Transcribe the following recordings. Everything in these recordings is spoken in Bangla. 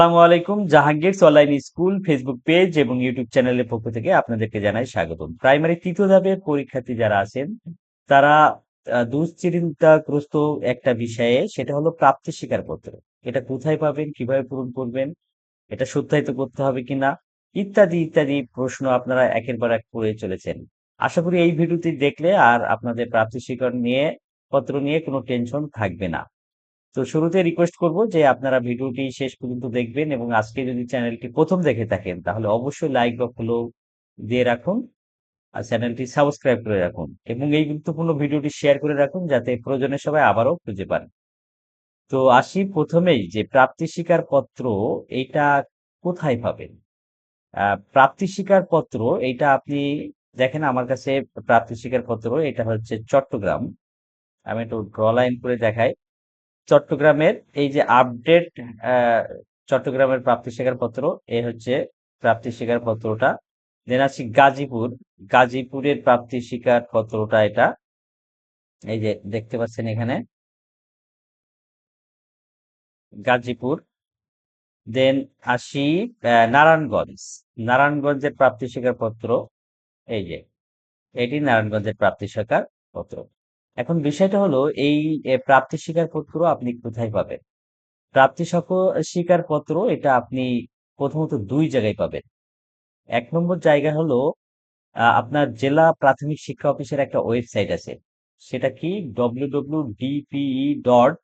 আসসালামু আলাইকুম, Jahangir online school Facebook page এবং ইউটিউব চ্যানেলের পক্ষ থেকে আপনাদেরকে জানাই স্বাগতম। প্রাইমারি তৃতীয় ধাপের পরীক্ষার্থী যারা আছেন, তারা দুশ্চিন্তাগ্রস্ত একটা বিষয়ে, সেটা হলো প্রাপ্তি স্বীকারপত্র। এটা কোথায় পাবেন, কীভাবে পূরণ করবেন, এটা সত্যায়িত করতে হবে কিনা, ইত্যাদি ইত্যাদি প্রশ্ন আপনারা একের পর এক করে চলেছেন। আশা করি এই ভিডিওটি দেখলে আর আপনাদের প্রাপ্তি স্বীকার নিয়ে, পত্র নিয়ে কোনো টেনশন থাকবে না। তো শুরুতে রিকোয়েস্ট করব যে আপনারা ভিডিওটি শেষ পর্যন্ত দেখবেন এবং আজকে যদি চ্যানেলটি প্রথম দেখে থাকেন, তাহলে অবশ্যই লাইক বা ফলো দিয়ে রাখুন আর চ্যানেলটি সাবস্ক্রাইব করে রাখুন এবং এই গুরুত্বপূর্ণ ভিডিওটি শেয়ার করে রাখুন যাতে প্রয়োজনের সবাই আবারও খুঁজে পান। তো আসি প্রথমেই যে প্রাপ্তি স্বীকার পত্র এইটা কোথায় পাবেন? প্রাপ্তি স্বীকার পত্র এইটা আপনি দেখেন আমার কাছে প্রাপ্তি স্বীকার পত্র, এটা হচ্ছে চট্টগ্রাম। আমি একটু ড্র লাইন করে দেখাই। চট্টগ্রামের এই যে আপডেট চট্টগ্রামের প্রাপ্তি স্বীকার পত্র এ হচ্ছে প্রাপ্তি স্বীকার পত্রটা দেন আছি গাজীপুর। গাজীপুরের প্রাপ্তি স্বীকার পত্রটা এটা। এই যে দেখতে পাচ্ছেন এখানে। গাজীপুর। দেন আসি নারায়ণগঞ্জ। নারায়ণগঞ্জের প্রাপ্তি স্বীকার পত্র এই যে, এটি নারায়ণগঞ্জের প্রাপ্তি স্বীকার পত্র এখন বিষয়টা হলো, এই প্রাপ্তি স্বীকার পত্র আপনি কোথায় পাবেন? প্রাপ্তি সক- স্বীকার পত্র এটা আপনি প্রথমত দুই জায়গায় পাবেন। এক নম্বর জায়গা হলো আপনার জেলা প্রাথমিক শিক্ষা অফিসের একটা ওয়েবসাইট আছে। সেটা কি? ডব্লিউ ডব্লিউ ডিপিই ডট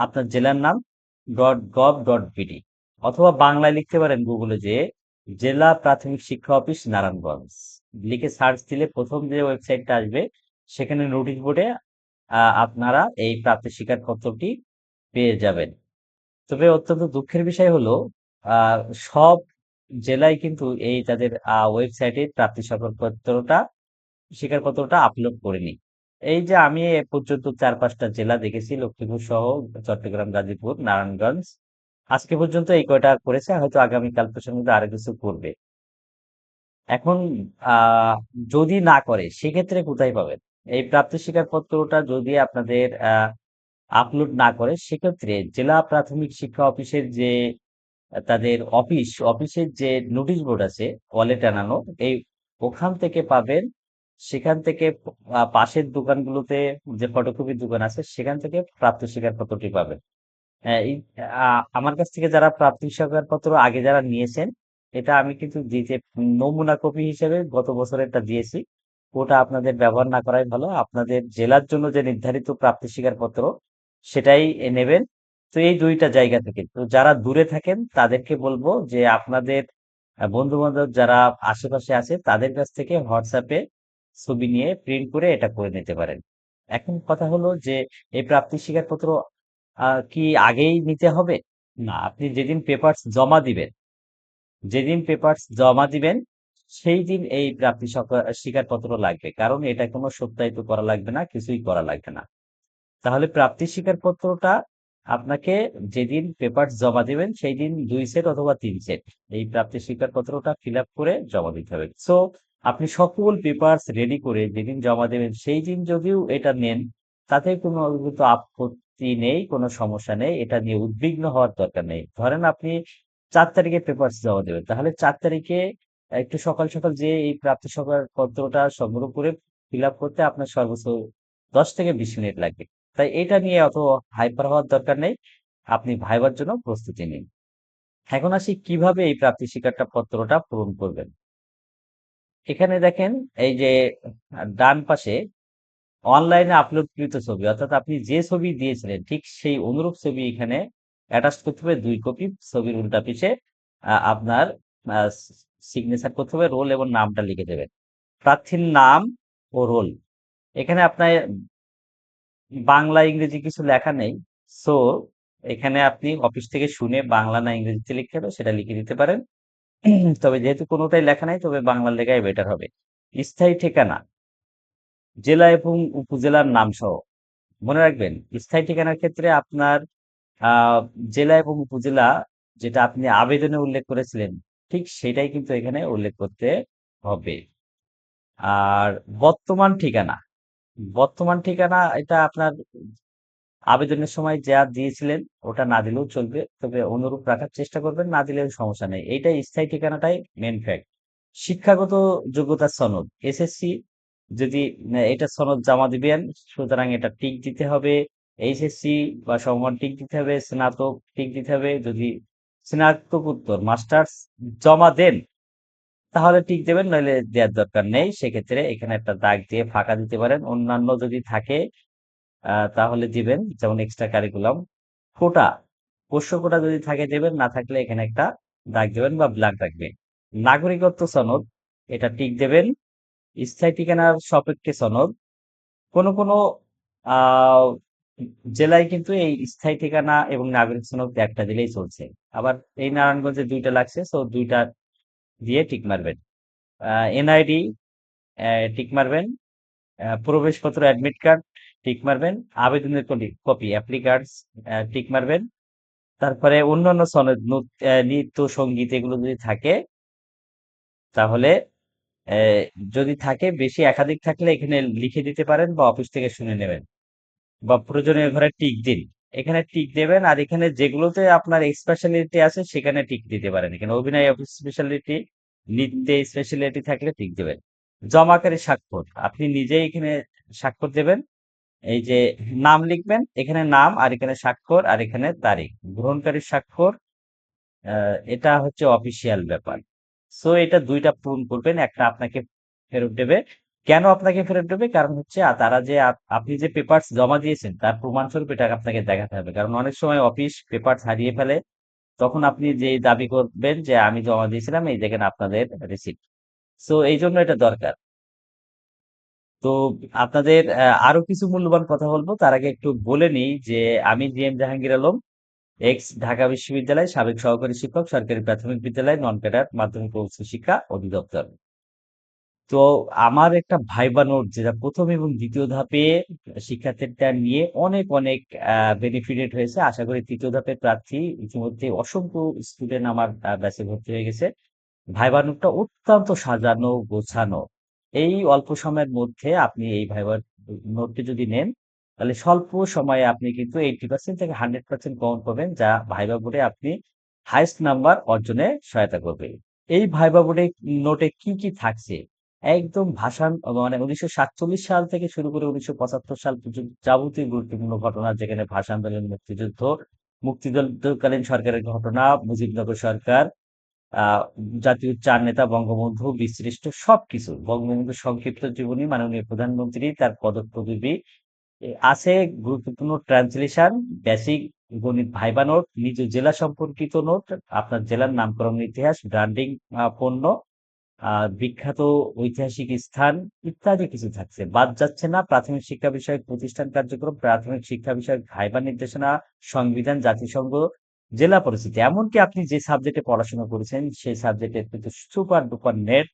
আপনার জেলার নাম ডট গভ ডট বিডি অথবা বাংলায় লিখতে পারেন গুগলে যে, জেলা প্রাথমিক শিক্ষা অফিস নারায়ণগঞ্জ। লিখে সার্চ দিলে প্রথম যে ওয়েবসাইটটা আসবে সেখানে নোটিশ বোর্ডে আপনারা এই প্রাপ্তি স্বীকার পত্রটি পেয়ে যাবেন। তবে অত্যন্ত দুঃখের বিষয় হলো সব জেলায় কিন্তু এই তাদের ওয়েবসাইটে প্রাপ্তি স্বীকারপত্রটা স্বীকারপত্রটা আপলোড করেনি। এই যে আমি এ পর্যন্ত চার পাঁচটা জেলা দেখেছি, লক্ষ্মীপুর সহ চট্টগ্রাম, গাজীপুর, নারায়ণগঞ্জ, আজকে পর্যন্ত এই কয়টা করেছে, হয়তো আগামীকাল পর্যন্ত আরও কিছু করবে। এখন যদি না করে, সেক্ষেত্রে কোথায় পাবেন? এই প্রাপ্তি স্বীকারপত্রটা যদি আপনাদের আপলোড না করে, সেক্ষেত্রে জেলা প্রাথমিক শিক্ষা অফিসের যে, তাদের অফিস, অফিসের যে নোটিশ বোর্ড আছে ওয়ালে টানানো এই ওখান থেকে পাবেন, সেখান থেকে পাশের দোকানগুলোতে যে ফটোকপির দোকান আছে, সেখান থেকে প্রাপ্তি স্বীকারপত্রটি পাবেন। আমার কাছ থেকে যারা প্রাপ্তি স্বীকারপত্র আগে যারা নিয়েছেন, এটা আমি কিন্তু দিতে, নমুনা কপি হিসেবে গত বছর একটা দিয়েছি। ওটা আপনাদের ব্যবহার না করাই ভালো। আপনাদের জেলার জন্য যে নির্ধারিত প্রাপ্তি স্বীকারপত্র, সেটাই নেবেন। তো এই দুইটা জায়গা থেকে। তো যারা দূরে থাকেন, তাদেরকে বলব যে আপনাদের বন্ধু বান্ধব যারা আশেপাশে আছে, তাদের কাছ থেকে হোয়াটসঅ্যাপে ছবি নিয়ে প্রিন্ট করে এটা করে নিতে পারেন। এখন কথা হলো যে, এই প্রাপ্তি স্বীকারপত্র কি আগেই নিতে হবে? না, আপনি যেদিন পেপারস জমা দিবেন, যেদিন পেপারস জমা দিবেন সেই দিন এই প্রাপ্তি স্বক- স্বীকারপত্র লাগবে। কারণ এটা কোনো সত্যায়িত করা লাগবে না, কিছুই করা লাগবে না। তাহলে প্রাপ্তি স্বীকারপত্রটা আপনাকে যেদিন পেপার জমা দিবেন সেই দিন দুই সেট অথবা তিন সেট এই প্রাপ্তি স্বীকারপত্রটা ফিল আপ করে জমা দিতে হবে। সো আপনি সকল পেপারস রেডি করে যেদিন জমা দেবেন, সেই দিন যদিও এটা নেন, তাতে কোনো আপত্তি নেই, কোনো সমস্যা নেই, এটা নিয়ে উদ্বিগ্ন হওয়ার দরকার নেই। ধরেন আপনি চার তারিখে পেপারস জমা দেবেন, তাহলে চার তারিখে একটু সকাল সকাল যে এই প্রাপ্তি স্বীকারপত্রটা সংগ্রহ করে ফিল আপ করতে আপনার সর্বোচ্চ দশ থেকে বিশ মিনিট লাগবে তাই এটা নিয়ে অত হাইপার হওয়ার দরকার নেই। আপনি ভাইবার জন্য প্রস্তুতি নিন। এখন আসি কীভাবে এই প্রাপ্তি শিকারটা পত্রটা পূরণ করবেন। এখানে দেখেন এই যে ডান পাশে অনলাইনে আপলোডকৃত ছবি, অর্থাৎ আপনি যে ছবি দিয়েছিলেন, ঠিক সেই অনুরূপ ছবি এখানে অ্যাটাচ করতে হবে। দুই কপি ছবির উল্টা পিছে আপনার সিগনেচার করতে হবে রোল এবং নামটা লিখে দেবেন। প্রার্থীর নাম ও রোল এখানে আপনার বাংলা, ইংরেজি কিছু লেখা নেই। সো এখানে আপনি অফিস থেকে শুনে বাংলা না ইংরেজিতে লিখতে হবে সেটা লিখে দিতে পারেন। তবে যেহেতু কোনোটাই লেখা নাই, তবে বাংলা লেখাই বেটার হবে। স্থায়ী ঠিকানা। জেলা এবং উপজেলার নাম সহ মনে রাখবেন, স্থায়ী ঠিকানার ক্ষেত্রে আপনার জেলা এবং উপজেলা, যেটা আপনি আবেদনে উল্লেখ করেছিলেন ঠিক সেটাই কিন্তু এখানে উল্লেখ করতে হবে। আর বর্তমান ঠিকানা বর্তমান ঠিকানা এটা আপনার আবেদনের সময় যা দিয়েছিলেন ওটা না দিলেও চলবে, তবে অনুরূপ রাখার চেষ্টা করবেন, না দিলেও সমস্যা নেই। এইটাই স্থায়ী ঠিকানাটাই মেন ফ্যাক্ট শিক্ষাগত যোগ্যতার সনদ এসএসসি যদি এটা সনদ জমা দিবেন, সুতরাং এটা টিক দিতে হবে। এইচএসসি বা সমমান টিক দিতে হবে, স্নাতক টিক দিতে হবে, যদি স্নাতকোত্তর মাস্টার্স জমা দেন, তাহলে টিক দেবেন, নইলে দেওয়ার দরকার নেই। সেক্ষেত্রে এখানে একটা দাগ দিয়ে ফাঁকা দিতে পারেন। অন্যান্য যদি থাকে তাহলে দিবেন, যেমন এক্সট্রা কারিকুলাম কোটা পোষ্য কোটা যদি থাকে দেবেন, না থাকলে এখানে একটা দাগ দেবেন বা ব্ল্যাক রাখবেন। নাগরিকত্ব সনদ, এটা টিক দেবেন। স্থায়ী ঠিকানার সাপেক্ষে সনদ, কোনো কোনো জেলায় কিন্তু এই স্থায়ী ঠিকানা এবং নাগরিক সনদ একটা দিলেই চলছে। আবার এই নারায়ণগঞ্জে দুইটা লাগছে তো দুইটা দিয়ে টিক মারবেন। এনআইডি টিক মারবেন। প্রবেশপত্র অ্যাডমিট কার্ড টিক মারবেন। আবেদনের কপি অ্যাপ্লি কার্ড টিক মারবেন। তারপরে অন্যান্য সনদ নৃত্য, সংগীত এগুলো যদি থাকে, তাহলে যদি থাকে, বেশি একাধিক থাকলে এখানে লিখে দিতে পারেন বা অফিস থেকে শুনে নেবেন। বা প্রয়োজনীয় ঘরে টিক দিন। এখানে টিক দেবেন আর এখানে যেগুলোতে আপনার স্পেশালিটি আছে সেখানে টিক দিতে পারেন। এখানে অভিনয় স্পেশালিটি নৃত্যে স্পেশালিটি থাকলে টিক দেবেন। জমাকারী স্বাক্ষর, আপনি নিজেই এখানে স্বাক্ষর দেবেন। এই যে নাম লিখবেন, এখানে নাম আর এখানে স্বাক্ষর আর এখানে তারিখ। গ্রহণকারী স্বাক্ষর এটা হচ্ছে অফিসিয়াল ব্যাপার। সো এটা দুইটা পূরণ করবেন, একটা আপনাকে ফেরত দেবে কেন আপনাকে ফেরত দেবে? কারণ হচ্ছে তারা যে আপ- আপনি যে পেপারস জমা দিয়েছেন, তার প্রমাণস্বরূপ এটা আপনাকে দেখাতে হবে। কারণ অনেক সময় অফিস পেপার হারিয়ে ফেলে, তখন আপনি যে দাবি করবেন যে, আমি জমা দিয়েছিলাম, এই দেখেন আপনাদের রিসিপ্ট সো এই জন্য এটা দরকার। তো আপনাদের আরও কিছু মূল্যবান কথা বলব। তার আগে একটু বলে নিই যে, আমি G M Jahangir Alam ex Dhaka বিশ্ববিদ্যালয় সাবেক সহকারী শিক্ষক, সরকারি প্রাথমিক বিদ্যালয় নন ক্যাডার মাধ্যমিক উচ্চ শিক্ষা অধিদপ্তর। তো আমার একটা ভাইবা নোট যেটা প্রথম এবং দ্বিতীয় ধাপে শিক্ষার্থীটা নিয়ে অনেক অনেক বেনিফিটেড হয়েছে। আশা করি তৃতীয় ধাপের প্রার্থী ইতিমধ্যে অসংখ্য স্টুডেন্ট আমার ব্যাচে ভর্তি হয়ে গেছে। ভাইবা নোটটা অত্যন্ত সাজানো, গোছানো। এই অল্প সময়ের মধ্যে আপনি এই ভাইবার নোটটি যদি নেন, তাহলে স্বল্প সময়ে আপনি কিন্তু এইটি পার্সেন্ট থেকে হান্ড্রেড পার্সেন্ট কমন পাবেন, যা ভাইবা বোর্ডে আপনি হাইস্ট নাম্বার অর্জনে সহায়তা করবে। এই ভাইবা বোর্ডে নোটে কি কি থাকছে? একদম ভাষান মানে উনিশশো সাতচল্লিশ সাল থেকে শুরু করে উনিশশো পঁচাত্তর সাল পর্যন্ত যাবতীয় গুরুত্বপূর্ণ ঘটনা, যেখানে ভাষা আন্দোলন মুক্তিযুদ্ধ, মুক্তিযুদ্ধকালীন সরকারের ঘটনা, মুজিবনগর সরকার আহ জাতীয় চার নেতা, বঙ্গবন্ধু বীরশ্রেষ্ঠ সবকিছু বঙ্গবন্ধুর সংক্ষিপ্ত জীবনী, মাননীয় প্রধানমন্ত্রী, তার এ, আছে গুরুত্বপূর্ণ ট্রান্সলেশন, বেসিক গণিত ভাইবা নোট, নিজ জেলা সম্পর্কিত নোট, আপনার জেলার নামকরণ ইতিহাস, ব্র্যান্ডিং পণ্য আহ বিখ্যাত ঐতিহাসিক স্থান ইত্যাদি কিছু থাকছে। বাদ যাচ্ছে না প্রাথমিক শিক্ষা বিষয়ক প্রতিষ্ঠান কার্যক্রম, প্রাথমিক শিক্ষা বিষয়ক ভাইবা নির্দেশনা, সংবিধান, জাতিসংঘ, জেলা পরিস্থিতি। এমনকি আপনি যে সাবজেক্টে পড়াশোনা করেছেন, সেই সাবজেক্টের কিন্তু সুপার ডুপার নেট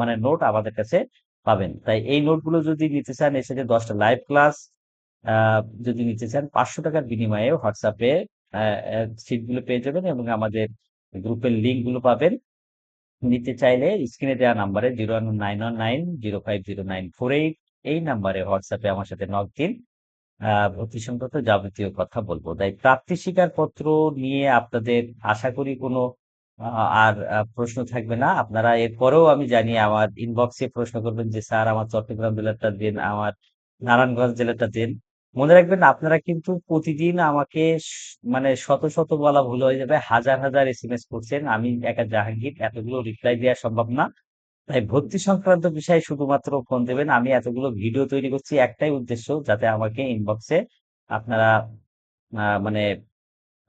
মানে নোট আমাদের কাছে পাবেন। তাই এই নোটগুলো যদি নিতে চান এর সাথে দশটা লাইভ ক্লাস যদি নিতে চান, পাঁচশো টাকার বিনিময়ে হোয়াটসঅ্যাপে সিটগুলো পেয়ে যাবেন এবং আমাদের গ্রুপের লিঙ্কগুলো পাবেন। নিতে চাইলে স্ক্রিনে দেওয়া নাম্বারে zero one nine one nine zero five zero nine four eight এই নাম্বারে হোয়াটসঅ্যাপে আমার সাথে নক দিন ভর্তি সংক্রান্ত যাবতীয় কথা বলব। তাই প্রাপ্তি স্বীকার পত্র নিয়ে আপনাদের আশা করি কোনো আর প্রশ্ন থাকবে না। আপনারা এরপরেও আমি জানি আমার ইনবক্সে প্রশ্ন করবেন যে, স্যার, আমার চট্টগ্রাম জেলাটা দিন, আমার নারায়ণগঞ্জ জেলাটা দিন। মনে রাখবেন আপনারা কিন্তু প্রতিদিন আমাকে মানে শত শত বলা ভুল হয়ে যাবে, হাজার হাজার এসএমএস করছেন, আমি একা জাহাঙ্গীর, এতগুলো রিপ্লাই দেওয়া সম্ভব না। তাই ভর্তি সংক্রান্ত বিষয়ে শুধুমাত্র ফোন দেবেন, আমি এতগুলো ভিডিও তৈরি করছি, একটাই উদ্দেশ্য যাতে আমাকে ইনবক্সে আপনারা মানে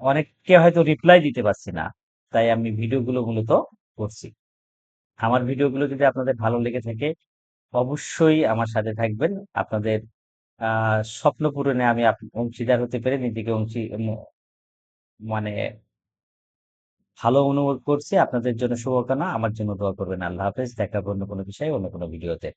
অনেককে হয়তো রিপ্লাই দিতে পারছি না, তাই আমি ভিডিওগুলো মূলত করছি। আমার ভিডিওগুলো যদি আপনাদের ভালো লেগে থাকে, অবশ্যই আমার সাথে থাকবেন, আপনাদের স্বপ্ন পূরণে আমি অংশীদার হতে পেরে নিজেকে অংশী মানে ভালো অনুভব করছি। আপনাদের জন্য শুভকামনা। আমার জন্য দোয়া করবেন। আল্লাহ হাফেজ। দেখা অন্য কোনো বিষয়ে, অন্য কোনো ভিডিওতে।